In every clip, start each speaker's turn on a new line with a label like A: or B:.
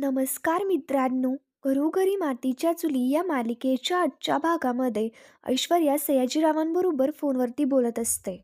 A: नमस्कार मित्रांनो घरोघरी मातीच्या चुली या मालिकेच्या आजच्या भागामध्ये ऐश्वर्या सयाजीरावांबरोबर फोनवरती बोलत असते.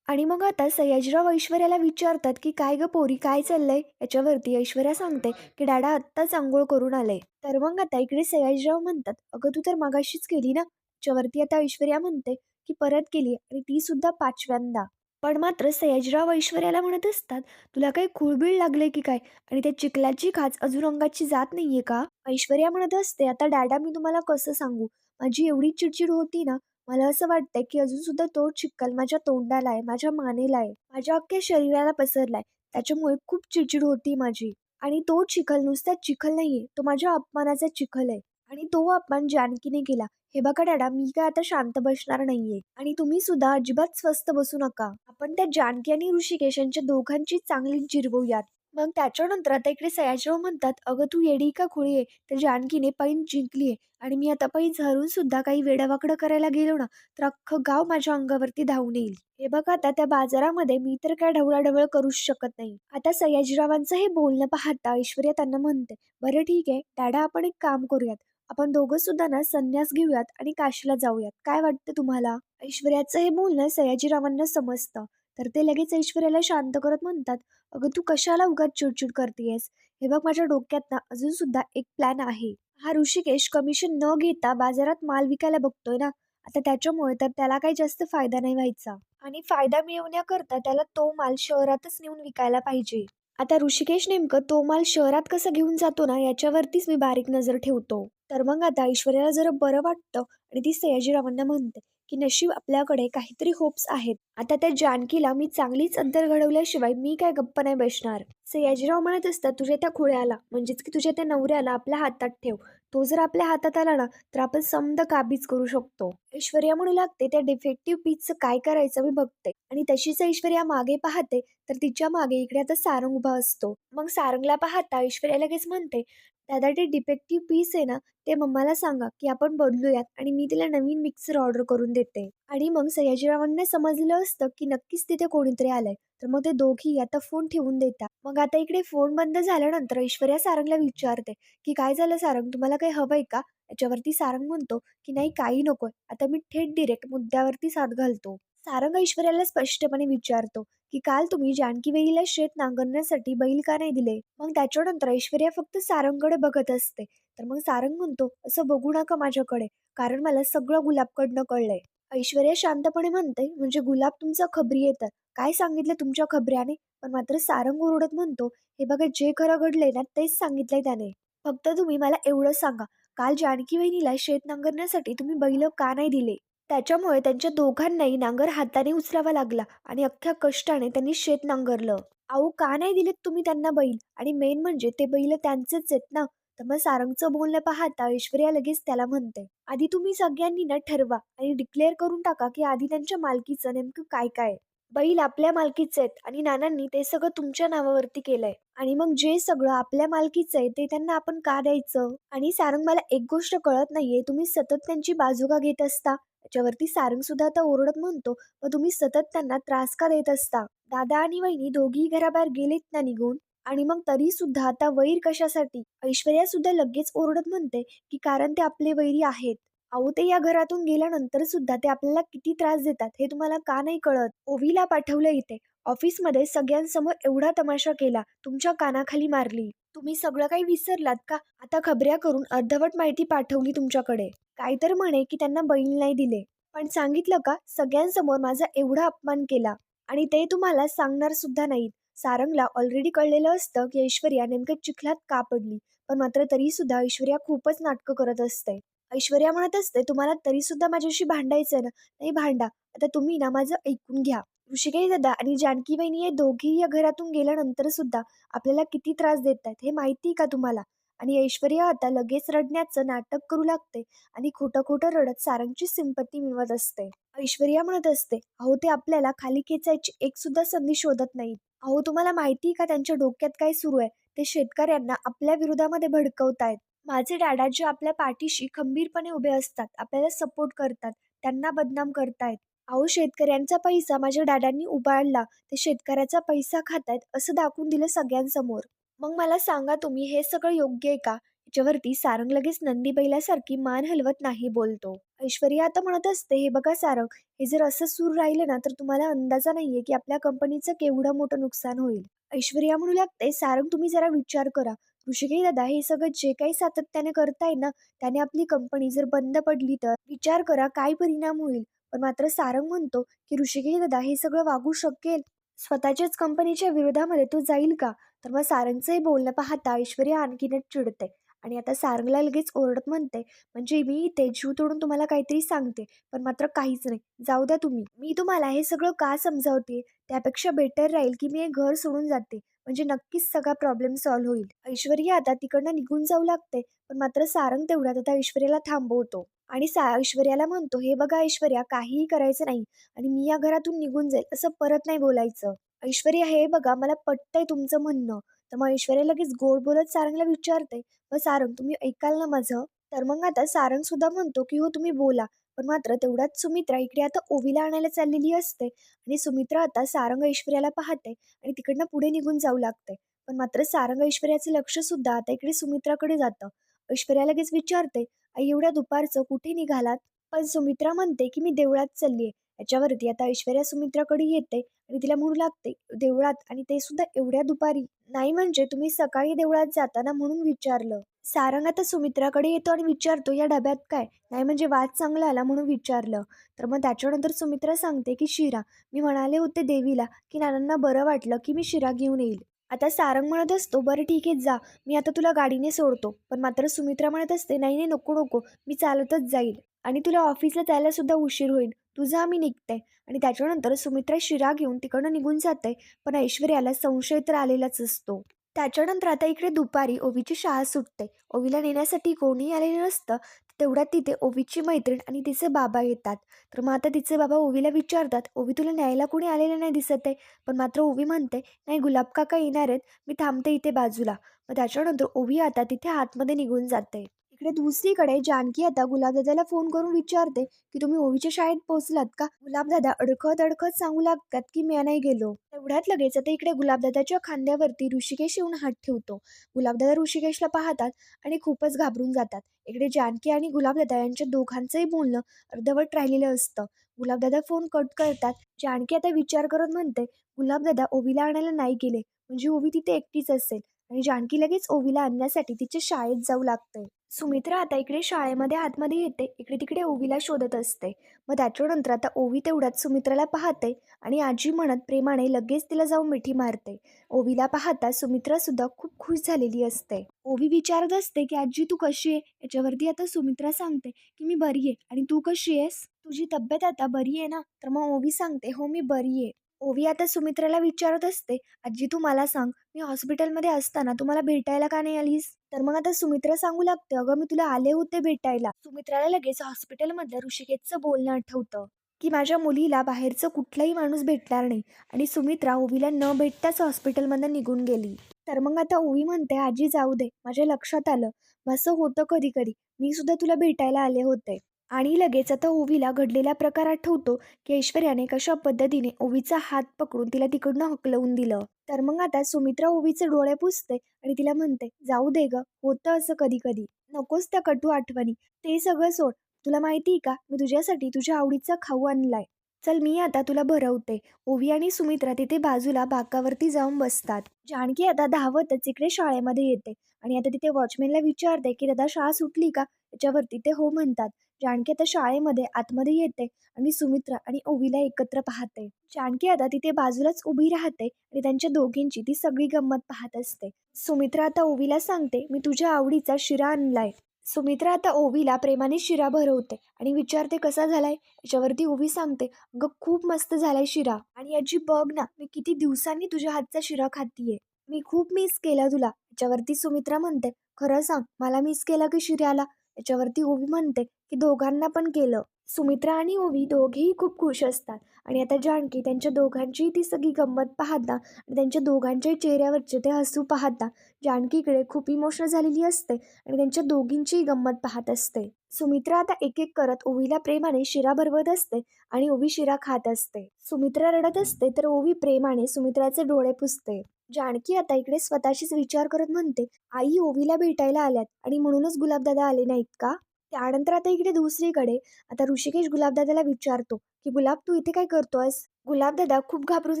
A: आणि मग आता सयाजीराव ऐश्वर्याला विचारतात की काय ग पोरी काय चाललंय? याच्यावरती ऐश्वर्या सांगते की डॅडा आत्ताच आंघोळ करून आले. तर मग आता इकडे सयाजीराव म्हणतात अगं तू तर मागाशीच केली ना? याच्यावरती आता ऐश्वर्या म्हणते की परत केली आणि ती सुद्धा पाचव्यांदा. पण मात्र सयाजीराव ऐश्वर्याला म्हणत असतात तुला काही खुळबीळ लागले की काय? आणि त्या चिखलाची खाच अजून अंगाची जात नाहीये का? ऐश्वर्या म्हणत असते आता डॅडा मी तुम्हाला कसं सांगू? माझी एवढी चिडचिड होती ना मला असं वाटतंय की अजून सुद्धा तो चिखल माझ्या तोंडाला आहे माझ्या मानेला आहे माझ्या अख्ख्या शरीराला पसरलाय त्याच्यामुळे खूप चिडचिड होती माझी. आणि तो चिखल नुसता चिखल नाहीये तो माझ्या अपमानाचा चिखल आहे. आणि तो अपमान जानकीने केला. हे बघा डॅडा मी काय आता शांत बसणार नाहीये. आणि तुम्ही सुद्धा अजिबात स्वस्त बसू नका. आपण त्या जानकी आणि ऋषिकेश यांच्या दोघांची चांगली जिरवूयात. मग त्याच्यानंतर आता इकडे सयाजीराव म्हणतात अगं तू येडी का खुळी आहे? तर जानकीने पैन जिंकली आहे. आणि मी आता पैन झरून सुद्धा काही वेडावाकडं करायला गेलो ना तर अख्खं गाव माझ्या अंगावरती धावून येईल. हे बघा आता त्या बाजारामध्ये मी तर काय ढवळाढवळ करूच शकत नाही. आता सयाजीरावांचं हे बोलणं पाहता ऐश्वर्या त्यांना म्हणते बरं ठीक आहे. डॅडा आपण एक काम करूयात. आपण दोघं सुद्धा ना संन्यास घेऊयात आणि काशीला जाऊयात. काय वाटतं तुम्हाला? ऐश्वर्याचं हे बोलणं सयाजीरावांना समजतं. तर ते लगेच ऐश्वर्याला शांत करत म्हणतात अगं तू कशाला उगाच चिडचिड करतेयस? हे बघ माझ्या डोक्यात ना अजून सुद्धा एक प्लॅन आहे. हा ऋषिकेश कमिशन न घेता बाजारात माल विकायला बघतोय ना? आता त्याच्यामुळे तर त्याला काही जास्त फायदा नाही व्हायचा. आणि फायदा मिळवण्याकरता त्याला तो माल शहरातच नेऊन विकायला पाहिजे. आता ऋषिकेश नेमकं तो माल शहरात कसं घेऊन जातो ना याच्यावरतीच मी बारीक नजर ठेवतो. तर मग आता ऐश्वर्याला जरा बरं वाटतं आणि ती सयाजीरावांना म्हणते की नशीब आपल्याकडे काहीतरी होप्स आहेत. आता त्या जानकीला मी चांगलीच अंतर घडवल्याशिवाय मी काय गप्प नाही बसणार. सयाजीराव म्हणत असतात तुझ्या त्या खुळ्याला म्हणजेच की तुझ्या त्या नवऱ्याला आपल्या हातात ठेव. तो जर आपल्या हातात आला ना तर आपण समद काबीज करू शकतो? ऐश्वर्या म्हणू लागते त्या डिफेक्टिव्ह पीचचं काय करायचं मी बघते. आणि तशीच ऐश्वर्या मागे पाहते तर तिच्यामागे इकडे आता सारंग उभा असतो. मग सारंगला पाहता ऐश्वर्या लगेच म्हणते दादा ते डिफेक्टिव्ह पीस आहे ना ते मम्माला सांगा की आपण बदलूयात आणि मी तिला नवीन मिक्सर ऑर्डर करून देते. आणि मग सयाजीरावांना समजलं असतं की नक्कीच तिथे कोणीतरी आलंय. तर मग ते दोघी आता फोन ठेवून देतात मग आता इकडे फोन बंद झाल्यानंतर ऐश्वर्या सारंगला विचारते की काय झालं सारंग तुम्हाला काही हवंय का? याच्यावरती सारंग म्हणतो की नाही काही नकोय. आता मी थेट डिरेक्ट मुद्द्यावरती साथ घालतो. सारंग ऐश्वर्याला स्पष्टपणे विचारतो की काल तुम्ही जानकीवेनीला शेत नांगरण्यासाठी बैल का नाही दिले? मग त्याच्यानंतर ऐश्वर्या फक्त सारंगकडे बघत असते. तर मग सारंग म्हणतो असं बघू नका माझ्याकडे कारण मला सगळं गुलाबकडनं कळलंय. ऐश्वर्या शांतपणे म्हणते म्हणजे गुलाब तुमचा खबरी येतात काय सांगितलं तुमच्या खबऱ्याने? पण मात्र सारंग ओरडत म्हणतो हे बघा जे खरं घडलंय ना तेच सांगितलंय त्याने. फक्त तुम्ही मला एवढं सांगा. काल जानकी वहिनीला शेत नांगरण्यासाठी तुम्ही बैल का नाही दिले? त्याच्यामुळे त्यांच्या दोघांनाही नांगर हाताने उचलावा लागला आणि अख्ख्या कष्टाने त्यांनी शेत नांगरलं. अहो का नाही दिलेत तुम्ही त्यांना बैल? आणि मेन म्हणजे ते बैल त्यांचेच आहेत ना? तर मग सारंगचं बोलणं पाहता ऐश्वर्या लगेच त्याला म्हणते आधी तुम्ही सगळ्यांनी ना ठरवा आणि डिक्लेअर करून टाका की आधी त्यांच्या मालकीचं नेमकं काय काय बैल आपल्या मालकीचे आहेत आणि नानांनी ते सगळं तुमच्या नावावरती केलंय. आणि मग जे सगळं आपल्या मालकीचं आहे ते त्यांना आपण का द्यायचं? आणि सारंग मला एक गोष्ट कळत नाहीये तुम्ही सतत त्यांची बाजू का घेत असता? त्याच्यावरती सारंग सुद्धा आता ओरडत म्हणतो व तुम्ही सतत त्यांना त्रास का देत असता? दादा आणि वहिनी दोघी घराबाहेर गेलेत ना निघून? आणि मग तरी सुद्धा आता वैर कशासाठी? ऐश्वर्या सुद्धा लगेच ओरडत म्हणते की कारण ते आपले वैरी आहेत. अहो ते या घरातून गेल्यानंतर सुद्धा ते आपल्याला किती त्रास देतात हे तुम्हाला का नाही कळत? ओवीला पाठवलं इथे. ऑफिसमध्ये सगळ्यांसमोर एवढा तमाशा केला. तुमच्या कानाखाली मारली. तुम्ही सगळं काही विसरलात का? आता खबऱ्या करून अर्धवट माहिती पाठवली तुमच्याकडे. काय तर म्हणे की त्यांना बैल नाही दिले. पण सांगितलं का? सगळ्यांसमोर माझा एवढा अपमान केला. आणि ते तुम्हाला सांगणार सुद्धा नाहीत. सारंगला ऑलरेडी कळलेलं असतं की ऐश्वर्या नेमकं चिखलात का पडली. पण मात्र तरी सुद्धा ऐश्वर्या खूपच नाटकं करत असते. ऐश्वर्या म्हणत असते तुम्हाला तरी सुद्धा माझ्याशी भांडायचं ना? नाही भांडा. आता तुम्ही ना माझं ऐकून घ्या. ऋषिकेश दादा आणि जानकी बहिणी हे दोघेही या घरातून गेल्यानंतर सुद्धा आपल्याला किती त्रास देत आहेत हे माहिती का तुम्हाला? आणि ऐश्वर्या आता लगेच रडण्याचं नाटक करू लागते आणि खोटं खोटं रडत सारंगची सिंपत्ती मिळवत असते. ऐश्वर्या म्हणत असते अहो ते आपल्याला खाली खेचायची एक सुद्धा संधी शोधत नाहीत. अहो तुम्हाला माहिती का त्यांच्या डोक्यात काय सुरू आहे? ते शेतकऱ्यांना आपल्या विरोधामध्ये भडकवतायत. माझे डॅडा जे आपल्या पाठीशी खंबीरपणे उभे असतात आपल्याला सपोर्ट करतात त्यांना बदनाम करतायत. अहो शेतकऱ्यांचा पैसा माझ्या डॅडांनी उबाळला ते शेतकऱ्याचा पैसा खातायत असं दाखवून दिलं सगळ्यांसमोर. मग मला सांगा तुम्ही हे सगळं योग्य आहे का? याच्यावरती सारंग लगेच नंदी बैलासारखी मान हलवत नाही बोलतो. ऐश्वर्या आता म्हणत असते हे बघा सारंग हे जर असं सूर राहिलं ना तर तुम्हाला अंदाजा नाहीये की आपल्या कंपनीचं केवढं मोठं नुकसान होईल. ऐश्वर्या म्हणू लागते सारंग तुम्ही जरा विचार करा. ऋषिकेश दादा हे सगळं जे काही सातत्याने करताय ना त्याने आपली कंपनी जर बंद पडली तर? विचार करा काय परिणाम होईल? पण मात्र सारंग म्हणतो की ऋषिकेश दादा हे सगळं वागू शकेल स्वतःच्याच कंपनीच्या विरोधामध्ये तो जाईल का? तर मग सारंगचं हे बोलणं पाहता ऐश्वर्या आणखीनच चिडते. आणि आता सारंगला लगेच ओरडत म्हणते म्हणजे मी ते जीव तोडून तुम्हाला काहीतरी सांगते पण मात्र काहीच नाही. जाऊ द्या तुम्ही. मी तुम्हाला हे सगळं का समजावते त्यापेक्षा बेटर राहील की मी हे घर सोडून जाते. म्हणजे नक्कीच सगळा प्रॉब्लेम सॉल्व्ह होईल. ऐश्वर्या आता तिकडनं निघून जाऊ लागते पण मात्र सारंग तेवढ्यात आता ऐश्वर्याला थांबवतो. आणि सा ऐश्वर्याला म्हणतो हे बघा ऐश्वर्या काहीही करायचं नाही आणि मी या घरातून निघून जाईल. असं परत नाही बोलायचं. ऐश्वर्या हे बघा मला पटतंय तुमचं म्हणणं. तर मग ऐश्वर्या लगेच गोड बोलत सारंगला विचारते मग सारंग तुम्ही ऐकाल ना माझं? तर मग आता सारंग सुद्धा म्हणतो की हो तुम्ही बोला. पण मात्र तेवढ्यात सुमित्रा इकडे आता ओवीला आणायला चाललेली असते आणि सुमित्रा आता सारंग ऐश्वर्याला पाहते आणि तिकडनं पुढे निघून जाऊ लागते. पण मात्र सारंग ऐश्वर्याचं लक्ष सुद्धा आता इकडे सुमित्राकडे जातं. ऐश्वर्या लगेच विचारते एवढ्या दुपारचं कुठे निघालात? पण सुमित्रा म्हणते की मी देवळात चालली आहे. याच्यावरती आता ऐश्वर्या सुमित्राकडे येते आणि तिला म्हणू लागते देवळात आणि ते सुद्धा एवढ्या दुपारी. नाही म्हणजे तुम्ही सकाळी देवळात जाताना म्हणून विचारलं. सारंग आता सुमित्राकडे येतो आणि विचारतो या डब्यात काय? नाही म्हणजे वाद चांगला आला म्हणून विचारलं. तर मग त्याच्यानंतर सुमित्रा सांगते की शिरा. मी म्हणाले होते देवीला की नानांना बरं वाटलं की मी शिरा घेऊन येईल. आता सारंग म्हणत असतो बरं ठीक आहे जा. मी आता तुला गाडीने सोडतो. पण मात्र सुमित्रा म्हणत असते नाही नाही नको नको. मी चालतच जाईल. आणि तुला ऑफिसला जायला सुद्धा उशीर होईल. तुझा आम्ही निघते. आणि त्याच्यानंतर सुमित्रा शिरा घेऊन तिकडनं निघून जाते. पण ऐश्वर्याला संशय तर आलेलाच असतो. त्याच्यानंतर आता इकडे दुपारी ओवीची शाळा सुटते. ओवीला नेण्यासाठी कोणीही आलेलं नसतं तेवढ्यात तिथे ओवीची मैत्रीण आणि तिचे बाबा येतात. तर मग आता तिचे बाबा ओवीला विचारतात ओवी तुला न्यायला कोणी आलेलं नाही दिसत आहे? पण मात्र ओवी म्हणते नाही गुलाब काका येणार आहेत. मी थांबते इथे बाजूला. मग त्याच्यानंतर ओवी आता तिथे आतमध्ये निघून जाते. इकडे दुसरीकडे जानकी आता गुलाबदादाला फोन करून विचारते की तुम्ही ओवीच्या शाळेत पोहोचलात का? गुलाबदादा अडखत अडखत सांगू लागतात की मी नाही गेलो. तेवढ्यात लगेच आता इकडे गुलाबदादाच्या खांद्यावरती ऋषिकेश येऊन हात ठेवतो. गुलाबदादा ऋषिकेशला पाहतात आणि खूपच घाबरून जातात. इकडे जानकी आणि गुलाबदादा यांच्या दोघांचंही बोलणं अर्धवट राहिलेलं असतं. गुलाबदादा फोन कट करतात. जानकी आता विचार करत म्हणते गुलाबदादा ओवीला आणायला नाही गेले. म्हणजे ओवी तिथे एकटीच असेल. आणि जानकी लगेच ओवीला आणण्यासाठी तिच्या शाळेत जाऊ लागते सुमित्रा आता इकडे शाळेमध्ये आतमध्ये येते. इकडे तिकडे ओवीला शोधत असते. मग त्याच्यानंतर आता ओवी तेवढ्यात सुमित्राला पाहते आणि आजी म्हणत प्रेमाने लगेच तिला जाऊन मिठी मारते. ओवीला पाहता सुमित्रा सुद्धा खूप खुश झालेली असते. ओवी विचारत असते की आजी तू कशी आहे? याच्यावरती आता सुमित्रा सांगते की मी बरी आहे. आणि तू कशी आहेस? तुझी तब्येत आता बरी आहे ना? तर मग ओवी सांगते हो मी बरी आहे. ओवी आता सुमित्राला विचारत असते आजी तू मला सांग मी हॉस्पिटलमध्ये असताना तुम्हाला भेटायला का नाही आलीस? तर मग आता सुमित्रा सांगू लागते. अगं मी तुला आले होते भेटायला. सुमित्राला लगेच हॉस्पिटलमधलं ऋषिकेशचं बोलणं आठवतं की माझ्या मुलीला बाहेरचं कुठलाही माणूस भेटणार नाही आणि सुमित्रा ओवीला न भेटताच हॉस्पिटलमधनं निघून गेली. तर मग आता ओवी म्हणते आजी जाऊ दे. माझ्या लक्षात आलं. असं होतं कधी कधी मी सुद्धा तुला भेटायला आले होते. आणि लगेच आता ओवीला घडलेला प्रकार आठवतो की ऐश्वर्याने कशा पद्धतीने ओवीचा हात पकडून तिला तिकडनं हकलवून दिलं. तर मग आता सुमित्रा ओवीचे डोळे पुसते आणि तिला म्हणते जाऊ दे ग होतं असं कधी कधी नकोच त्या कटू आठवणी. ते सगळं सोड. तुला माहिती आहे का? मी तुझ्यासाठी तुझ्या आवडीचा खाऊ आणलाय. चल मी आता तुला भरवते. ओवी आणि सुमित्रा तिथे बाजूला बाकावरती जाऊन बसतात. जानकी आता धावतच इकडे शाळेमध्ये येते. आणि आता तिथे वॉचमॅनला विचारते की दादा शाळा सुटली का? याच्यावरती ते हो म्हणतात. जानकी आता शाळेमध्ये आतमध्ये येते आणि सुमित्रा आणि ओवीला एकत्र पाहते. जानकी आता तिथे बाजूलाच उभी राहते आणि त्यांच्या दोघींची ती सगळी गंमत पाहत असते. सुमित्रा आता ओवीला सांगते मी तुझ्या आवडीचा शिरा आणलाय. सुमित्रा आता ओवीला प्रेमाने शिरा भरवते आणि विचारते कसा झालाय? याच्यावरती ओवी सांगते अगं खूप मस्त झालाय शिरा आणि याची बघ ना मी किती दिवसांनी तुझ्या हातचा शिरा खातीये. मी खूप मिस केला तुला. याच्यावरती सुमित्रा म्हणते खरं सांग मला मिस केला की शिऱ्याला? याच्यावरती ओवी म्हणते की दोघांना पण केलं. सुमित्रा आणि ओवी दोघेही खूप खुश असतात. आणि आता जानकी त्यांच्या दोघांचीही ती सगळी गंमत पाहता आणि त्यांच्या दोघांच्याही चेहऱ्यावरचे ते हसू पाहता जानकीकडे खूप इमोशनल झालेली असते आणि त्यांच्या दोघींचीही गंमत पाहत असते. सुमित्रा आता एक एक करत ओवीला प्रेमाने शिरा भरवत असते आणि ओवी शिरा खात असते. सुमित्रा रडत असते तर ओवी प्रेमाने सुमित्राचे डोळे पुसते. जानकी आता इकडे स्वतःशीच विचार करत म्हणते आई ओवीला भेटायला आल्यात आणि म्हणूनच गुलाबदादा आले नाहीत का? त्यानंतर आता इकडे दुसरीकडे. आता ऋषिकेश गुलाबदादाला विचारतो की गुलाब तू इथे काय करतोस गुलाबदादा खूप घाबरून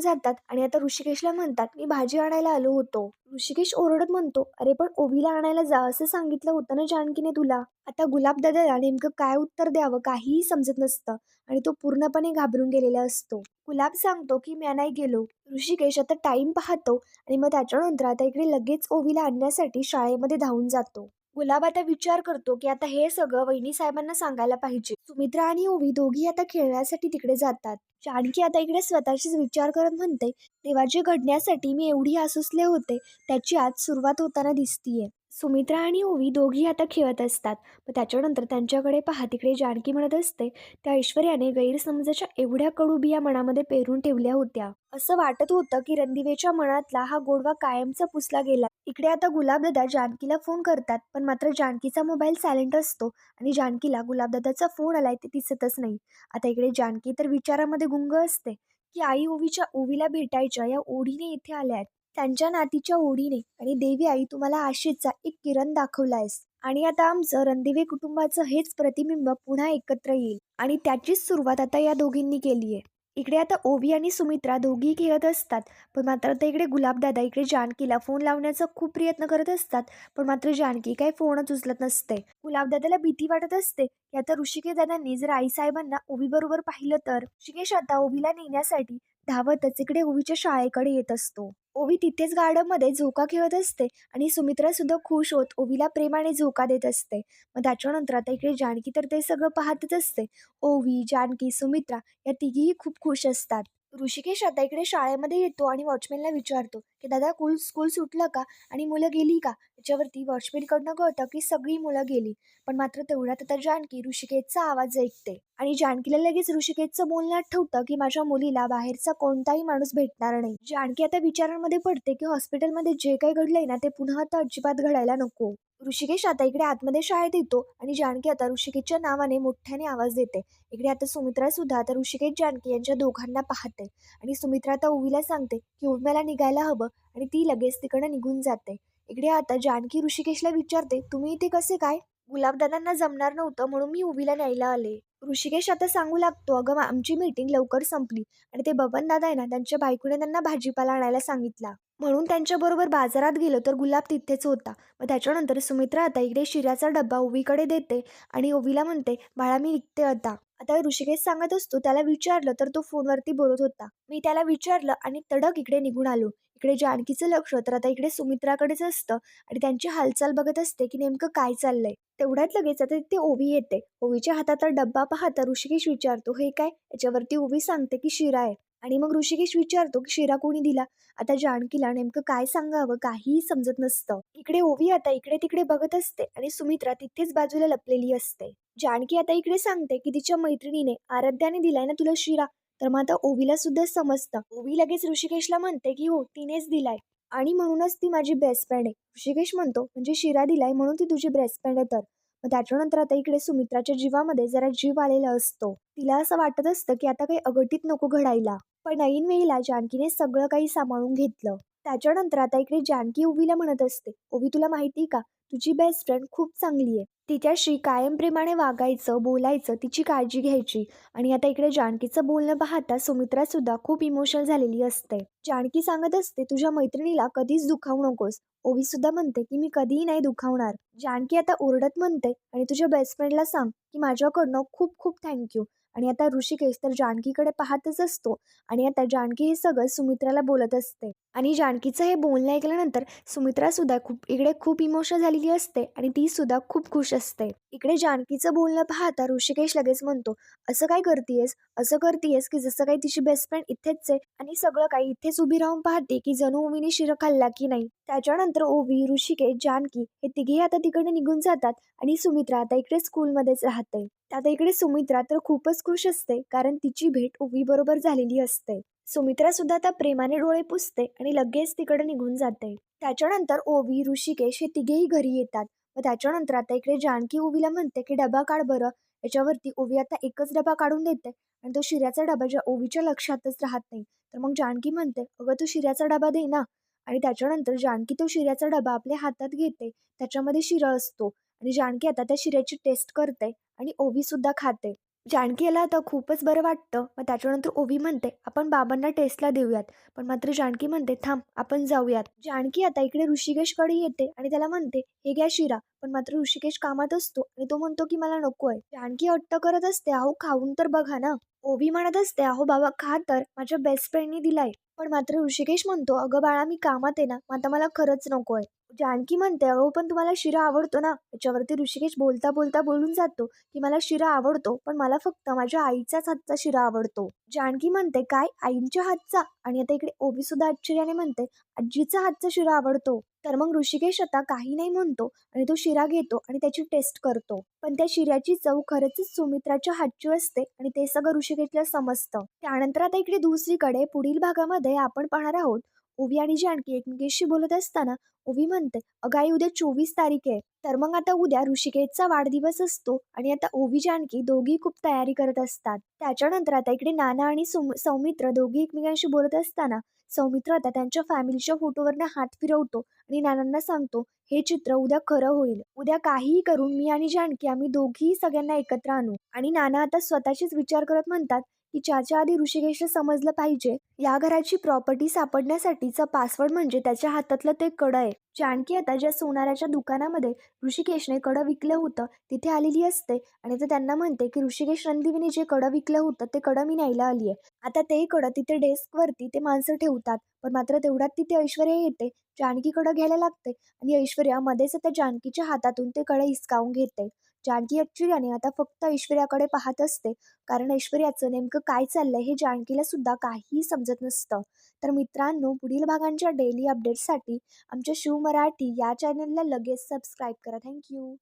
A: जातात आणि आता ऋषिकेशला म्हणतात मी भाजी आणायला आलो होतो. ऋषिकेश ओरडत म्हणतो अरे पण ओवीला आणायला जा असं सांगितलं होतं ना जानकीने तुला? आता गुलाबदादाला नेमकं काय उत्तर द्यावं? काहीही समजत नसतं आणि तो पूर्णपणे घाबरून गेलेला असतो. गुलाब सांगतो की मी नाही गेलो. ऋषिकेश आता टाइम पाहतो आणि मग त्याच्यानंतर आता इकडे लगेच ओवीला आणण्यासाठी शाळेमध्ये धावून जातो. गुलाब आता विचार करतो की आता हे सगळं वहिनी साहेबांना सांगायला पाहिजे. सुमित्रा आणि ओवी दोघी आता खेळण्यासाठी तिकडे जातात. जानकी आता इकडे स्वतःशीच विचार करत म्हणते तेव्हा जे घडण्यासाठी मी एवढी आसुसले होते त्याची आज सुरुवात होताना दिसतीये. सुमित्रा आणि ओवी दोघी आता खेळत असतात. मग त्याच्यानंतर त्यांच्याकडे पहा तिकडे जानकी म्हणत असते त्या ऐश्वर्याने गैरसमजाच्या एवढ्या कडू बिया मनामध्ये पेरून ठेवल्या होत्या. असं वाटत होतं की रणदिवेच्या मनातला हा गोडवा कायमचा पुसला गेला. इकडे आता गुलाबदादा जानकीला फोन करतात पण मात्र जानकीचा मोबाईल सायलेंट असतो आणि जानकीला गुलाबदादाचा फोन आलाय ते दिसतच नाही. आता इकडे जानकी तर विचारामध्ये गुंग असते की आई ओवीच्या ओवीला भेटायच्या या ओढीने इथे आल्या आहेत त्यांच्या नातीच्या ओढीने. आणि देवी आई तुम्हाला आशेचा एक किरण दाखवलायस. आणि आता आमचं रणदिवे कुटुंबाचं हेच प्रतिबिंब पुन्हा एकत्र येईल. आणि त्याचीच सुरुवात आता या दोघींनी केली आहे इकडे आता ओवी आणि सुमित्रा दोघी खेळत असतात. पण मात्र आता इकडे गुलाबदादा इकडे जानकीला फोन लावण्याचा खूप प्रयत्न करत असतात. पण मात्र जानकी काही फोनच उचलत नसते. गुलाबदादाला भीती वाटत असते की आता ऋषिकेश दादांनी जर आईसाहेबांना ओवी बरोबर पाहिलं तर? ऋषिकेश आता ओवीला नेण्यासाठी धावतच इकडे ओवीच्या शाळेकडे येत असतो. ओवी तिथेच गार्डनमध्ये झोका खेळत असते आणि सुमित्रा सुद्धा खुश होत ओवीला प्रेमाने झोका देत असते. मग त्याच्यानंतर आता इकडे जानकी तर ते सगळं पाहतच असते. ओवी जानकी सुमित्रा या तिघीही खूप खुश असतात. ऋषिकेश आता इकडे शाळेमध्ये येतो आणि वॉचमॅनला विचारतो की दादा कुल स्कूल सुटलं का? आणि मुलं गेली का? त्याच्यावरती वॉचमॅनकडनं कळतं की सगळी मुलं गेली. पण मात्र तेवढ्यात आता जानकी ऋषिकेशचा आवाज ऐकते. आणि जानकीला लगेच ऋषिकेशचं बोलणं आठवतं की माझ्या मुलीला बाहेरचा कोणताही माणूस भेटणार नाही. जानकी आता विचारांमध्ये पडते की हॉस्पिटलमध्ये जे काही घडलंय ना ते पुन्हा आता अजिबात घडायला नको. ऋषिकेश आता इकडे आतमध्ये शाळेत येतो आणि जानकी आता ऋषिकेशच्या नावाने मोठ्याने आवाज देते. इकडे आता सुमित्रा सुद्धा आता ऋषिकेश जानकी यांच्या दोघांना पाहते. आणि सुमित्रा आता ओवीला सांगते की उर्म्याला निघायला हवं. आणि ती लगेच तिकडं निघून जाते. इकडे आता जानकी ऋषिकेशला विचारते तुम्ही इथे कसे काय? गुलाबदादांना जमणार नव्हतं म्हणून मी उभीला न्यायला आले. ऋषिकेश आता सांगू लागतो अगं आमची मीटिंग लवकर संपली आणि ते बबन दादा आहे ना त्यांच्या बायकोने त्यांना भाजीपाला आणायला सांगितला. म्हणून त्यांच्याबरोबर बाजारात गेलो तर गुलाब तिथेच होता. मग त्याच्यानंतर सुमित्रा आता इकडे शिऱ्याचा डब्बा ओवीकडे देते आणि ओवीला म्हणते बाळा मी निघते आता. आता ऋषिकेश सांगत असतो त्याला विचारलं तर तो फोनवरती बोलत होता. मी त्याला विचारलं आणि तडक इकडे निघून आलो. इकडे जानकीचं लक्ष तर आता इकडे सुमित्राकडेच असतं आणि त्यांची हालचाल बघत असते की नेमकं काय चाललंय. तेवढ्यात लगेच आता तिथे ओवी येते. ओवीच्या हातात डब्बा पाहता ऋषिकेश विचारतो हे काय? याच्यावरती ओवी सांगते की शिरा आहे. आणि मग ऋषिकेश विचारतो की शिरा कोणी दिला? आता जानकीला नेमकं काय सांगावं काहीही समजत नसतं. इकडे ओवी आता इकडे तिकडे बघत असते आणि सुमित्रा तिथेच बाजूला लपलेली असते. जानकी आता इकडे सांगते की तिच्या मैत्रिणीने आराध्याने दिलाय ना तुला शिरा? तर मग आता ओवीला सुद्धा समजतं. ओवी लगेच ऋषिकेशला म्हणते की हो तिनेच दिलाय. आणि म्हणूनच ती माझी बेस्ट फ्रेंड आहे. ऋषिकेश म्हणतो म्हणजे शिरा दिलाय म्हणून ती तुझी बेस्ट फ्रेंड आहे तर. मग त्याच्यानंतर आता इकडे सुमित्राच्या जीवामध्ये जरा जीव आलेला असतो. तिला असं वाटत असतं की आता काही अघटित नको घडायला. पण ऐन वेळीला जानकीने सगळं काही सांभाळून घेतलं. त्याच्यानंतर आता इकडे जानकी ओवीला म्हणत असते ओवी तुला माहिती का? तुझी बेस्ट फ्रेंड खूप चांगली आहे. तिच्याशी कायमप्रेमाने वागायचं बोलायचं तिची काळजी घ्यायची. आणि आता इकडे जानकीचं बोलणं पाहता सुमित्रा सुद्धा खूप इमोशनल झालेली असते. जानकी सांगत असते तुझ्या मैत्रिणीला कधीच दुखावू नकोस. ओवी सुद्धा म्हणते की मी कधीही नाही दुखावणार. जानकी आता ओरडत म्हणते आणि तुझ्या बेस्ट फ्रेंडला सांग की माझ्याकडनं खूप खूप थँक्यू आणि आता ऋषिकेश तर जानकीकडे पाहतच असतो आणि आता जानकी हे सगळं सुमित्राला बोलत असते. आणि जानकीचं हे बोलणं ऐकल्यानंतर सुमित्रा सुद्धा खूप इकडे खूप इमोशनल झालेली असते आणि ती सुद्धा खूप खुश असते. इकडे जानकीचं बोलणं पाहता ऋषिकेश लगेच म्हणतो असं काय करतीयस? असं करतीयस की जसं काही तिची बेस्ट फ्रेंड इथेच आहे आणि सगळं काही इथेच उभी राहून पाहते की जणू उमीने शिरं खाल्ला की नाही? त्याच्यानंतर ओवी ऋषिकेश जानकी हे तिघेही आता तिकडे निघून जातात आणि सुमित्रा आता इकडे स्कूलमध्येच राहते. आता इकडे सुमित्रा तर खूपच खुश असते कारण तिची भेट ओवी बरोबर झालेली असते. सुमित्रा सुद्धा आता प्रेमाने डोळे पुसते आणि लगेच तिकडे निघून जाते. त्याच्यानंतर ओवी ऋषिकेश हे तिघेही घरी येतात. व त्याच्यानंतर आता इकडे जानकी ओवीला म्हणते की डबा काढ बरं. याच्यावरती ओवी आता एकच डबा काढून देते आणि तो शिऱ्याचा डबा ज्या ओवीच्या लक्षातच राहत नाही. तर मग जानकी म्हणते अगं तू शिऱ्याचा डबा दे ना. आणि त्याच्यानंतर जानकी तो शिऱ्याचा डबा आपल्या हातात घेते. त्याच्यामध्ये शिरा असतो. आणि जानकी आता त्या शिऱ्याची टेस्ट करते आणि ओवीसुद्धा खाते. जानकी याला आता खूपच बरं वाटतं. मग त्याच्यानंतर ओवी म्हणते आपण बाबांना टेस्टला देऊयात. पण मात्र जानकी म्हणते थांब आपण जाऊयात. जानकी आता इकडे ऋषिकेशकडे येते आणि त्याला म्हणते हे घ्या शिरा. पण मात्र ऋषिकेश कामात असतो आणि तो म्हणतो की मला नको आहे. जानकी अट्ट करत असते अहो खाऊन तर बघा ना. ओवी म्हणत असते अहो बाबा खा तर. माझ्या बेस्ट फ्रेंडनी दिलाय. पण मात्र ऋषिकेश म्हणतो अगं बाळा मी कामात आहे ना मग आता मला खरंच नको आहे. जानकी म्हणते अहो पण तुम्हाला शिरा आवडतो ना. याच्यावरती ऋषिकेश बोलता बोलता बोलून जातो की मला शिरा आवडतो पण मला फक्त माझ्या आईचाच हातचा शिरा आवडतो. जानकी म्हणते काय? आईंच्या हातचा? आणि आता इकडे ओबी सुद्धा आश्चर्याने म्हणते आजीचा हातचा शिरा आवडतो. तर मग ऋषिकेश आता काही नाही म्हणतो आणि तो शिरा घेतो आणि त्याची टेस्ट करतो. पण त्या शिऱ्याची चव खरंच सुमित्राच्या हातची असते आणि ते सगळं ऋषिकेशला समजतं. त्यानंतर आता इकडे दुसरीकडे पुढील भागामध्ये आपण पाहणार आहोत. ओवी आणि जानकी एकमेकीशी बोलत असताना ओवी म्हणते अगं आई उद्या चोवीस तारीख आहे. तर मग आता उद्या ऋषिकेशचा वाढदिवस असतो आणि आता ओवी जानकी दोघी खूप तयारी करत असतात. त्याच्यानंतर आता इकडे नाना आणि सुम सौमित्र दोघी एकमेकांशी बोलत असताना सौमित्र आता त्यांच्या फॅमिलीच्या फोटोवरनं हात फिरवतो आणि नानांना सांगतो हे चित्र उद्या खरं होईल. उद्या काहीही करून मी आणि जानकी आम्ही दोघीही सगळ्यांना एकत्र आणू. आणि नाना आता स्वतःचेच विचार करत म्हणतात की ज्याच्या आधी ऋषिकेशला समजलं पाहिजे या घराची प्रॉपर्टी सापडण्यासाठीचा पासवर्ड म्हणजे त्याच्या हातातलं ते कडं आहे. जानकी आता ज्या सोनाराच्या दुकानामध्ये ऋषिकेशने कडं विकलं होतं तिथे आलेली असते आणि ते त्यांना म्हणते की ऋषिकेश रणदिवीने जे कडं विकलं होतं ते कडं मी न्यायला आली आहे. आता ते कडं तिथे डेस्कवरती ते माणसं ठेवतात पण मात्र तेवढ्यात तिथे ऐश्वर्या येते जानकीकडं घ्यायला लागते आणि ऐश्वर्या मध्येच त्या जानकीच्या हातातून ते कडं हिसकावून घेते. जानकी ॲक्च्युली आता फक्त ऐश्वर्याकडे पाहत असते. कारण ऐश्वर्याचं नेमकं काय चाललंय हे जानकीला सुद्धा काहीही समजत नसतं. तर मित्रांनो पुढील भागांच्या डेली अपडेट्ससाठी आमच्या शिव मराठी या चॅनलला लगेच सबस्क्राईब करा. थँक्यू